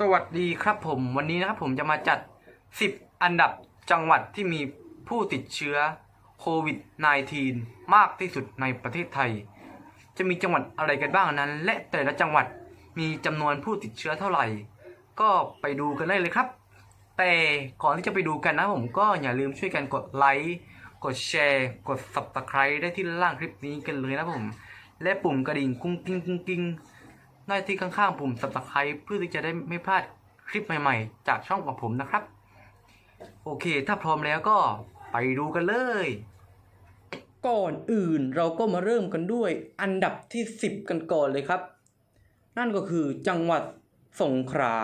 สวัสดีครับผมวันนี้นะครับผมจะมาจัด 10 อันดับจังหวัดที่มีผู้ติดเชื้อโควิด -19 มากที่สุดในประเทศไทย จะมีจังหวัดอะไรกันบ้างนั้น และแต่ละจังหวัดมีจำนวนผู้ติดเชื้อเท่าไหร่ ก็ไปดูกันได้เลยครับ แต่ก่อนที่จะไปดูกันนะผมก็อย่าลืมช่วยกันกดไลค์กดแชร์กด subscribe ได้ที่ล่างคลิปนี้กันเลยนะผม และปุ่มกระดิ่งกุ้งกิ้งกุ้งกิ้ง ได้ที่ข้างๆปุ่ม subscribe เพื่อที่จะได้ไม่พลาดคลิปใหม่ๆ จากช่องของผมนะครับ โอเค ถ้าพร้อมแล้วก็ไปดูกันเลย ก่อนอื่นเราก็มาเริ่มกันด้วยอันดับที่ 10 กันก่อนเลยครับ นั่นก็คือจังหวัดสงขลา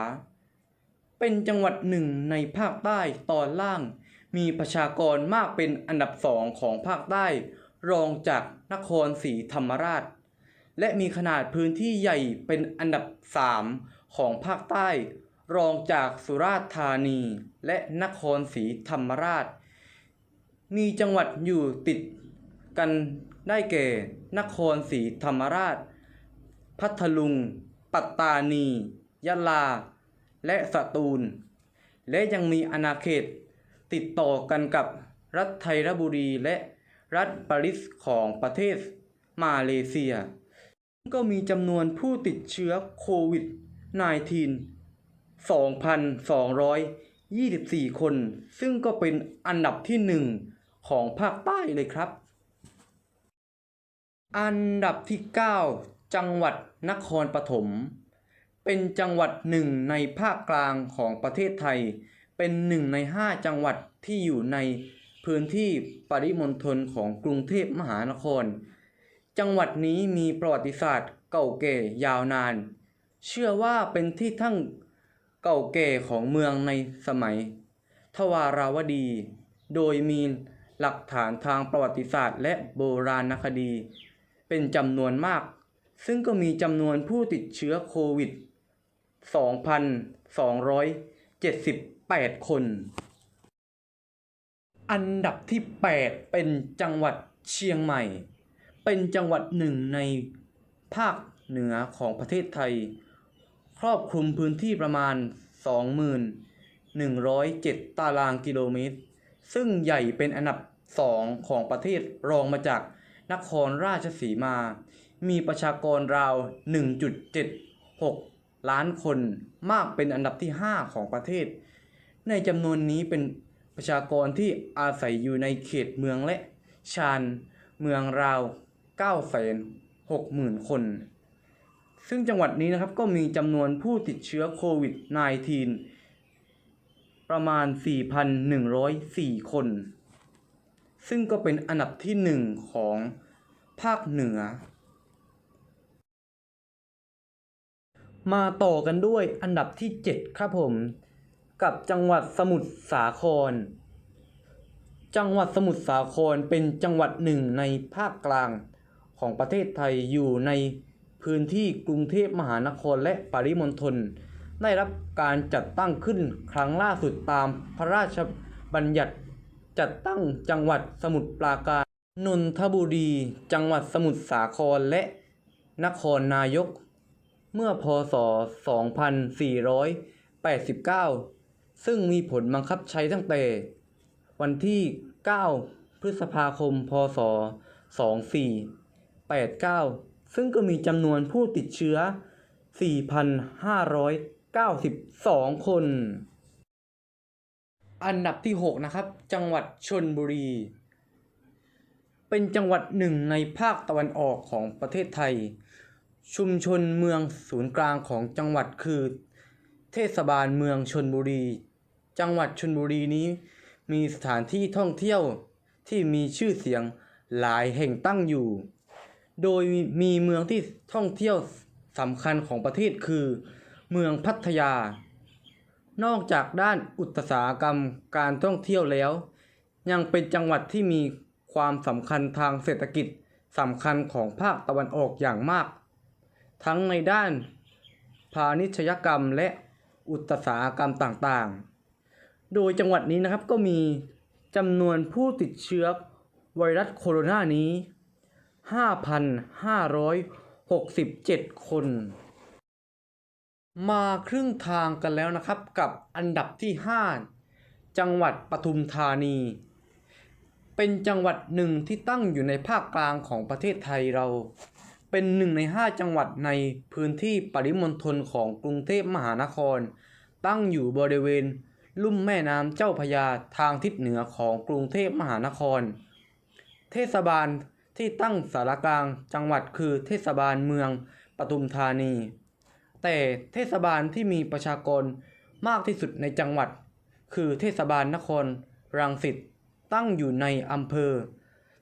เป็นจังหวัดหนึ่งในภาคใต้ตอนล่าง มีประชากรมากเป็นอันดับสองของภาคใต้ รองจากนครศรีธรรมราช และมีขนาดพื้นที่ใหญ่เป็นอันดับ 3 ของภาคใต้ รองจากสุราษฎร์ธานี และนครศรีธรรมราช มีจังหวัดอยู่ติดกันได้แก่ นครศรีธรรมราช พัทลุง ปัตตานี ยะลา และสตูล และยังมีอาณาเขตติดต่อกันกับรัฐไทยรบุรีและรัฐปาริสของประเทศมาเลเซีย ก็มีจำนวนผู้ติดเชื้อโควิด -19 2,224 คน ซึ่งก็เป็นอันดับที่หนึ่งของภาคใต้เลยครับ อันดับที่ 9 จังหวัดนครปฐม เป็นจังหวัดหนึ่งในภาคกลางของประเทศไทย เป็นหนึ่งในห้าจังหวัดที่อยู่ในพื้นที่ปริมณฑลของกรุงเทพมหานคร จังหวัดนี้มีประวัติศาสตร์เก่าแก่ยาวนาน เชื่อว่าเป็นที่ทั้งเก่าแก่ของเมืองในสมัย ทวาราวดี โดยมีหลักฐานทางประวัติศาสตร์ และโบราณคดี เป็นจำนวนมาก ซึ่งก็มีจำนวนผู้ติดเชื้อโควิด 2,278 คน อันดับที่ 8 เป็นจังหวัดเชียงใหม่ เป็นจังหวัดหนึ่งในภาคเหนือของประเทศไทย ครอบคลุมพื้นที่ประมาณ 2107 ตารางกิโลเมตร ซึ่งใหญ่เป็นอันดับ2ของประเทศรองมาจากนครราชสีมา มีประชากรราว 1.76 ล้านคนมากเป็นอันดับที่ 5 ของประเทศ ในจำนวนนี้เป็นประชากรที่อาศัยอยู่ในเขตเมืองและชานเมืองราว 960,000คน ซึ่งจังหวัดนี้นะครับก็มีจำนวนผู้ติดเชื้อโควิด -19 ประมาณ 4,104 คน ซึ่งก็เป็นอันดับที่หนึ่งของภาคเหนือ มาต่อกันด้วยอันดับที่ 7 ครับผม กับจังหวัดสมุทรสาครจังหวัดสมุทรสาครเป็นจังหวัดหนึ่งในภาคกลาง ของประเทศไทยอยู่ในพื้นที่กรุงเทพมหานครและปริมณฑลได้รับการจัดตั้งขึ้นครั้งล่าสุดตามพระราชบัญญัติจัดตั้งจังหวัดสมุทรปราการนนทบุรี จังหวัดสมุทรสาครและนครนายก เมื่อพศ 2489 ซึ่งมีผลบังคับใช้ตั้งแต่ วันที่ 9 พฤษภาคม พศ 2489ซึ่งก็มีจำนวนผู้ติดเชื้อ 4,592 คน อันดับที่ 6 นะครับ จังหวัดชนบุรี เป็นจังหวัดหนึ่งในภาคตะวันออกของประเทศไทย ชุมชนเมืองศูนย์กลางของจังหวัดคือ เทศบาลเมืองชนบุรี จังหวัดชนบุรีนี้ มีสถานที่ท่องเที่ยวที่มีชื่อเสียงหลายแห่งตั้งอยู่ โดยมีเมืองที่ท่องเที่ยวสำคัญของประเทศคือ เมืองพัทยา นอกจากด้านอุตสาหกรรมการท่องเที่ยวแล้ว ยังเป็นจังหวัดที่มีความสำคัญทางเศรษฐกิจสำคัญของภาคตะวันออกอย่างมาก ทั้งในด้านพาณิชยกรรมและอุตสาหกรรมต่างๆ โดยจังหวัดนี้นะครับก็มีจำนวนผู้ติดเชื้อไวรัสโคโรนานี้ 5,567 คน มาครึ่งทางกันแล้วนะครับกับอันดับที่ 5 จังหวัดปทุมธานี เป็นจังหวัดหนึ่งที่ตั้งอยู่ในภาคกลางของประเทศไทยเรา เป็นหนึ่งใน 5 จังหวัดในพื้นที่ปริมณฑลของกรุงเทพมหานคร ตั้งอยู่บริเวณลุ่มแม่น้ำเจ้าพระยาทางทิศเหนือของกรุงเทพมหานคร เทศบาล ที่ตั้งสารกลางจังหวัดคือเทศบาลเมืองปทุมธานี แต่เทศบาลที่มีประชากรมากที่สุดในจังหวัด คือเทศบาลนคร รังสิตตั้งอยู่ในอำเภอ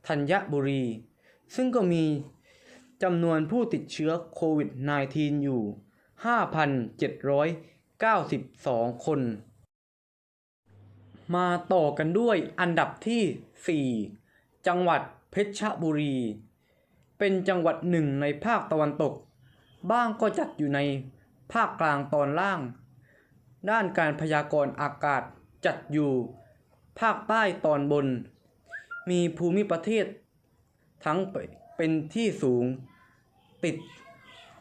ธัญบุรี ซึ่งก็มีจำนวนผู้ติดเชื้อโควิด -19 อยู่ 5,792 คน มาต่อกันด้วยอันดับที่ 4 จังหวัด เพชรบุรี เป็นจังหวัดหนึ่งในภาคตะวันตก บ้างก็จัดอยู่ในภาคกลางตอนล่าง ด้านการพยากรณ์อากาศจัดอยู่ ภาคใต้ตอนบน มีภูมิประเทศ ทั้งเป็นที่สูง ติด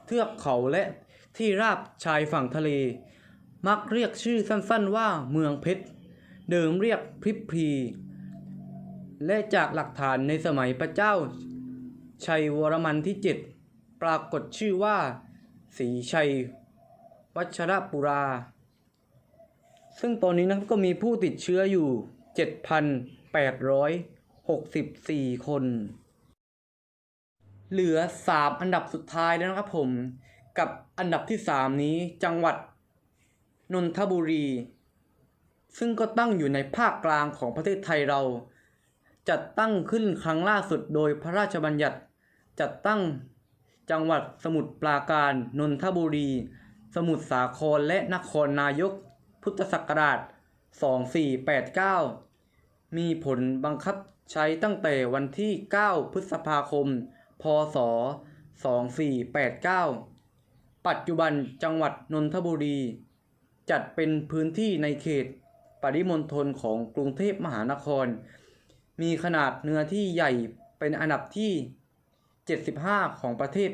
เทือกเขาและที่ราบชายฝั่งทะเล มักเรียกชื่อสั้นๆว่าเมืองเพชร เดิมเรียกพริบพรี และจากหลักฐานในสมัยพระเจ้า ชัยวรมันที่ 7 ปรากฏชื่อว่าศรีชัย วัชรปุรา ซึ่งตอนนี้นะครับก็มีผู้ติดเชื้ออยู่ 7,864 คน เหลือ 3 อันดับสุดท้ายแล้วนะครับผม กับอันดับที่ 3 นี้จังหวัดนนทบุรี ซึ่งก็ตั้งอยู่ในภาคกลางของประเทศไทยเรา จัดตั้งขึ้นครั้งล่าสุดโดยพระราชบัญญัติ จัดตั้งจังหวัดสมุทรปราการนนทบุรี สมุทรสาครและนครนายก พุทธศักราช 2489 มีผลบังคับใช้ตั้งแต่วันที่ 9 พฤษภาคม พศ 2489 ปัจจุบันจังหวัดนนทบุรี จัดเป็นพื้นที่ในเขต ปริมณฑลของกรุงเทพมหานคร มีขนาดเนื้อที่ใหญ่เป็นอันดับที่ 75 ของประเทศ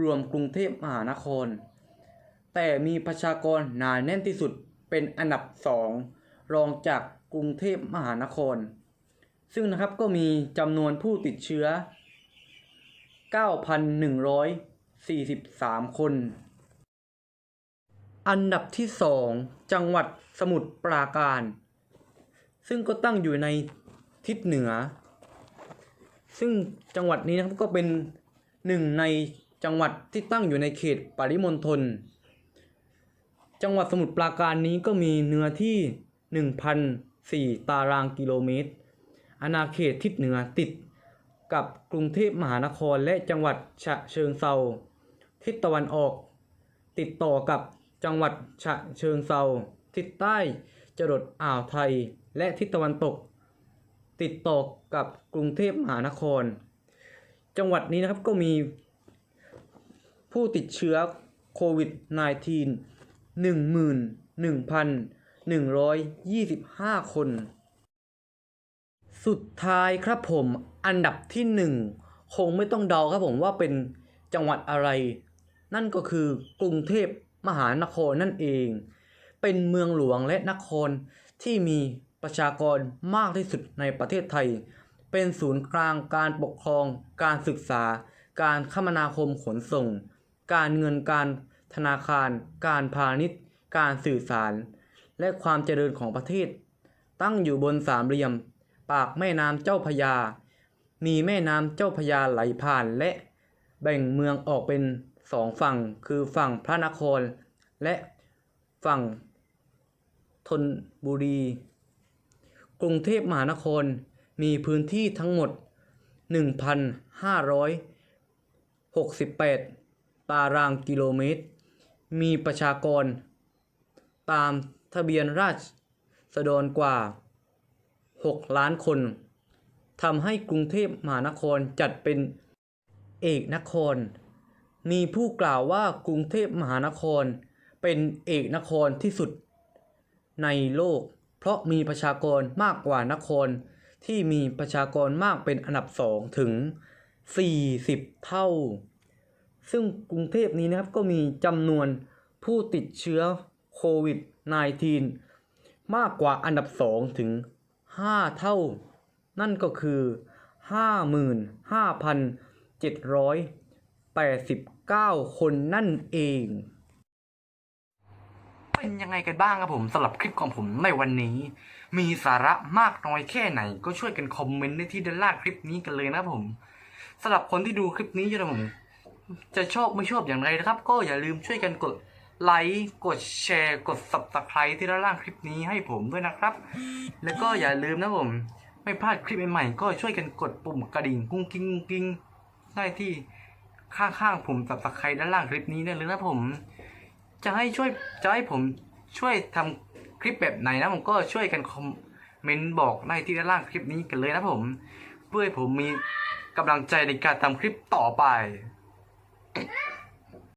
รวมกรุงเทพมหานคร แต่มีประชากรหนาแน่นที่สุดเป็นอันดับ 2 รองจากกรุงเทพมหานคร ซึ่งนะครับก็มีจำนวนผู้ติดเชื้อ 9,143 คน อันดับที่ 2 จังหวัดสมุทรปราการ ซึ่งก็ตั้งอยู่ใน ทิศเหนือ ซึ่งจังหวัดนี้นะครับก็เป็นหนึ่งในจังหวัดที่ตั้งอยู่ในเขตปริมณฑลจังหวัดสมุทรปราการนี้ก็มีเนื้อที่ 1,004 ตารางกิโลเมตร อาณาเขตทิศเหนือติดกับกรุงเทพมหานครและจังหวัดฉะเชิงเซา ทิศตะวันออก ติดต่อกับจังหวัดฉะเชิงเซา ทิศใต้จรดอ่าวไทย และทิศตะวันตก ติดต่อกับกรุงเทพมหานคร จังหวัดนี้นะครับก็มีผู้ติดเชื้อโควิด -19 11,125 คน สุดท้ายครับผมอันดับที่หนึ่งคงไม่ต้องเดาครับผมว่าเป็นจังหวัดอะไร นั่นก็คือกรุงเทพมหานครนั่นเอง เป็นเมืองหลวงและนครที่มี ประชากรมากที่สุดในประเทศไทย เป็นศูนย์กลางการปกครอง การศึกษา การคมนาคมขนส่ง การเงินการธนาคาร การพาณิชย์ การสื่อสาร และความเจริญของประเทศ ตั้งอยู่บนสามเหลี่ยม ปากแม่น้ำเจ้าพระยา มีแม่น้ำเจ้าพระยาไหลผ่านและแบ่งเมืองออกเป็นสองฝั่งคือฝั่งพระนคร และฝั่งธนบุรี กรุงเทพมหานครมีพื้นที่ทั้งหมด 1,568 ตารางกิโลเมตร มีประชากร ตามทะเบียนราษฎรกว่า 6 ล้านคนทำให้กรุงเทพมหานครจัดเป็นเอกนคร มีผู้กล่าวว่ากรุงเทพมหานครเป็นเอกนครที่สุดในโลก เพราะมีประชากรมากกว่านครที่มีประชากรมากเป็นอันดับสองถึง 40 เท่า ซึ่งกรุงเทพนี้นะครับก็มีจำนวนผู้ติดเชื้อโควิด -19 มากกว่าอันดับ2ถึง 5 เท่า นั่นก็คือ 55,789 คนนั่นเอง เป็นยังไงกันบ้างครับผมสำหรับคลิปของผมในวันนี้ มีสาระมากน้อยแค่ไหน ก็ช่วยกันคอมเมนต์ได้ที่ด้านล่างคลิปนี้กันเลยนะครับผมสำหรับคนที่ดูคลิปนี้อยู่นะผมจะชอบไม่ชอบอย่างไรนะครับ ก็อย่าลืมช่วยกันกดไลค์กดแชร์กด subscribe ที่ด้านล่างคลิปนี้ให้ผมด้วยนะครับ แล้วก็อย่าลืมนะผม ไม่พลาดคลิปใหม่ๆก็ช่วยกันกดปุ่มกระดิ่งกุ้งกิ้งกุ้งกิ้งได้ที่ข้างๆผม subscribe ด้านล่างคลิปนี้ได้เลยนะผม จะให้ช่วยจะให้ผมช่วยทำคลิปแบบไหนนะผมก็ช่วยกันคอมเมนต์บอกในที่ด้านล่างคลิปนี้กันเลยนะผม เพื่อให้ผมมีกำลังใจในการทำคลิปต่อไป